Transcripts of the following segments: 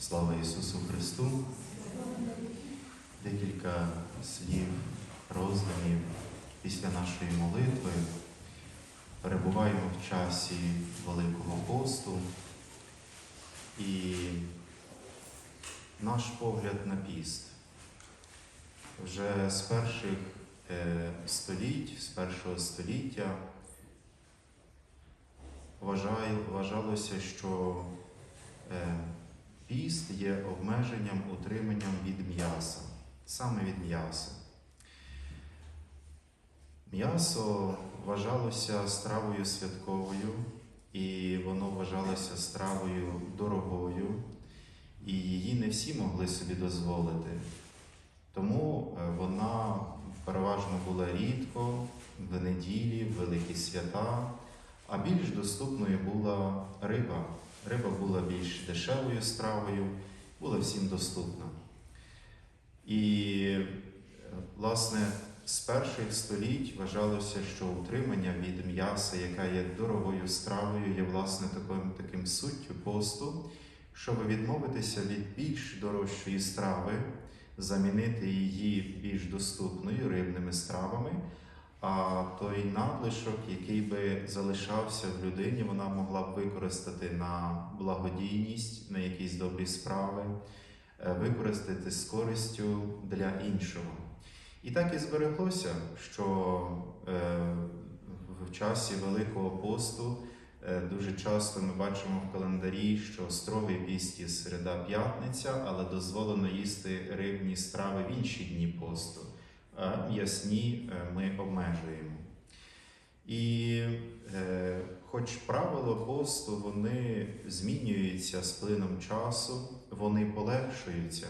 Слава Ісусу Христу! Декілька слів, роздумів після нашої молитви. Перебуваємо в часі Великого посту і наш погляд на піст. Вже з перших е, століть, з першого століття вважалося, що е, піст є обмеженням, утриманням від м'яса, саме від м'яса. М'ясо вважалося стравою святковою, і воно вважалося стравою дорогою, і її не всі могли собі дозволити. Тому е, вона переважно була рідко, в неділі, в великі свята, а більш доступною була риба. Риба була більш дешевою стравою, була всім доступна. І, е, власне, з перших століть вважалося, що утримання від м'яса, яка є дорогою стравою, є власне таким, таким суттю посту, щоб відмовитися від більш дорожчої страви, замінити її більш доступною рибними стравами. А той надлишок, який би залишався в людині, вона могла б використати на благодійність, на якісь добрі справи, е, використати з користю для іншого. І так і збереглося, що е, в часі Великого посту е, дуже часто ми бачимо в календарі, що строгий піст є середа п'ятниця, але дозволено їсти рибні страви в інші дні посту. А м'ясні е, ми обмежуємо. І е, хоч правила посту вони змінюються з плином часу, вони полегшуються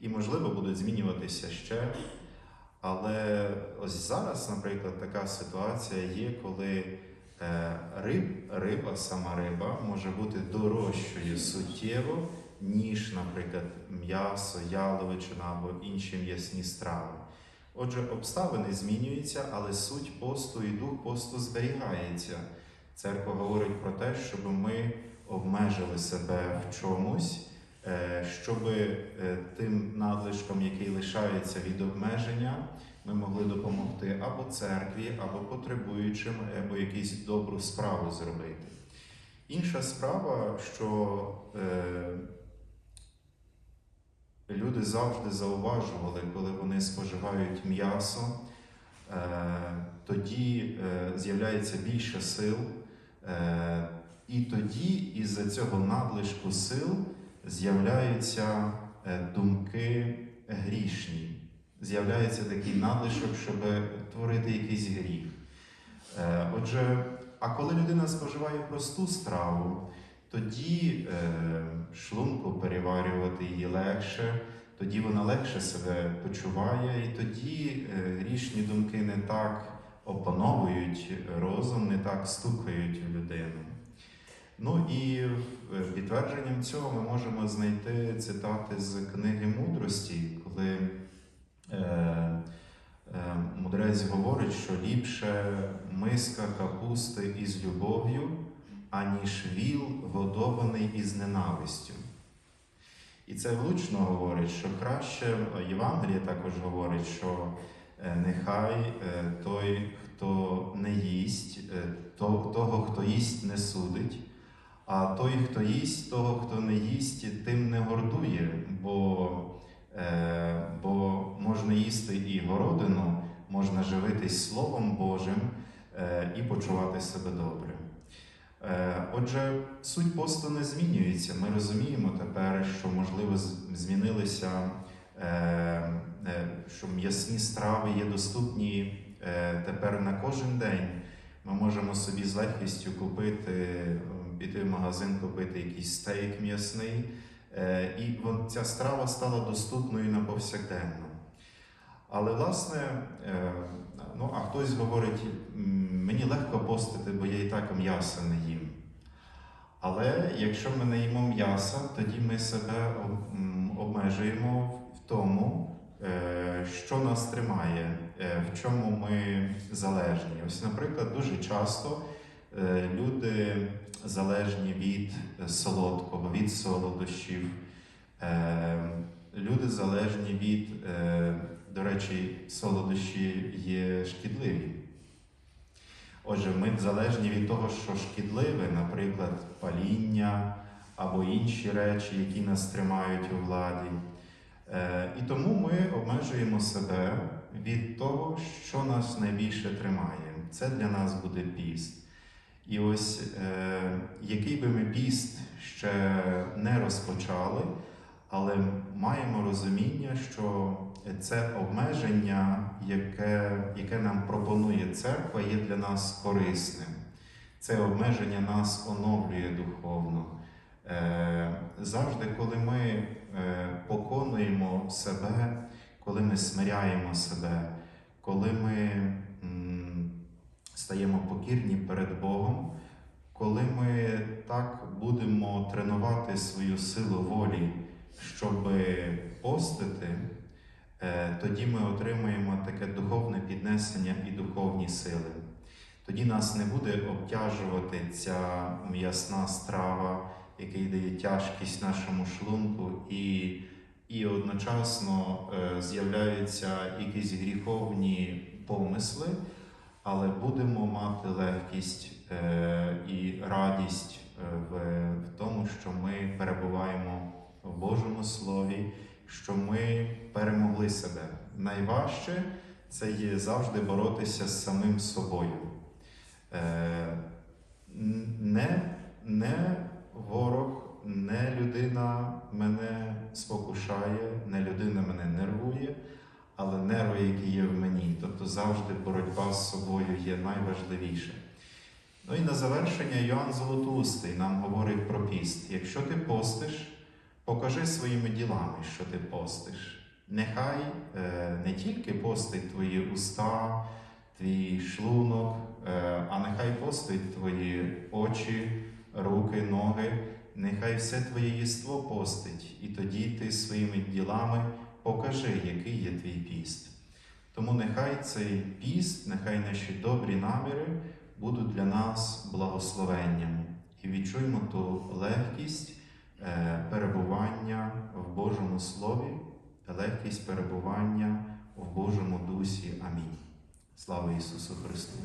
і, можливо, будуть змінюватися ще. Але ось зараз, наприклад, така ситуація є, коли е, риб, риба, сама риба може бути дорожчою суттєво, ніж, наприклад, м'ясо, яловичина або інші м'ясні страви. Отже, обставини змінюються, але суть посту і дух посту зберігається. Церква говорить про те, щоб ми обмежили себе в чомусь, щоб тим надлишком, який лишається від обмеження, ми могли допомогти або церкві, або потребуючим, або якусь добру справу зробити. Інша справа, що е, люди завжди зауважували, коли вони споживають м'ясо, е, тоді е, з'являється більше сил, е, і тоді із-за цього надлишку сил з'являються думки грішні. З'являється такий надлишок, щоб творити якийсь гріх. Отже, а коли людина споживає просту страву, тоді шлунку переварювати її легше, тоді вона легше себе почуває, і тоді е, грішні думки не так опановують розум, не так стукають в людину. Ну і е, підтвердженням цього ми можемо знайти цитати з книги мудрості, коли е, е, мудрець говорить, що ліпше миска капусти із любов'ю, аніж віл годований із ненавистю. І це влучно говорить, що краще Євангеліє також говорить, що е, нехай е, той, хто не їсть, е, того, хто їсть, не судить. А той, хто їсть, того, хто не їсть, тим не гордує, бо, бо можна їсти і городину, можна живитись Словом Божим і почувати себе добре. Е, отже, суть посту не змінюється. Ми розуміємо тепер, що, можливо, змінилися, е, е, що м'ясні страви є доступні тепер на кожен день. Ми можемо собі з легкістю купити, піти в магазин, купити якийсь стейк м'ясний, і ця страва стала доступною на повсякденно. Але, власне, е, ну, а хтось говорить, мені легко постити, бо я і так м'яса не їм. Але якщо ми не їмо м'яса, тоді ми себе обмежуємо в тому, е, що нас тримає, е, в чому ми залежні. Ось, наприклад, дуже часто Люди залежні від солодкого, від солодощів. Люди залежні від, речі, солодощі є шкідливі. Отже, ми залежні від того, що шкідливе, наприклад, паління або інші речі, які нас тримають у владі. Е, І тому ми обмежуємо себе від того, що нас найбільше тримає. Це для нас буде піст. І ось е, який би ми піст ще не розпочали, але маємо розуміння, що це обмеження, яке, яке нам пропонує церква, є для нас корисним. Це обмеження нас оновлює духовно. Е, Завжди, коли ми е, поконуємо себе, коли ми смиряємо себе, коли ми стаємо покірні перед Богом, коли ми так будемо тренувати свою силу волі, щоб постити, тоді ми отримаємо таке духовне піднесення і духовні сили. Тоді нас не буде обтяжувати ця м'ясна страва, яка дає тяжкість нашому шлунку, і, і одночасно е, з'являються якісь гріховні помисли, але будемо мати легкість е, і радість е, в тому, що ми перебуваємо в Божому Слові, що ми перемогли себе. Найважче це є завжди боротися з самим собою. Е, не, не ворог, не людина мене спокушає, не людина мене нервує, але нерви, які є в мені. Тобто завжди боротьба з собою є найважливіше. Ну і на завершення Йоанн Золотоустий нам говорить про піст. Якщо ти постиш, покажи своїми ділами, що ти постиш. Нехай е, не тільки постить твої уста, твій шлунок, е, а нехай постить твої очі, руки, ноги, нехай все твоє єство постить, і тоді ти своїми ділами покажи, який є твій піст. Тому нехай цей піст, нехай наші добрі наміри будуть для нас благословенням і відчуємо ту легкість перебування в Божому Слові, легкість перебування в Божому Дусі. Амінь. Слава Ісусу Христу!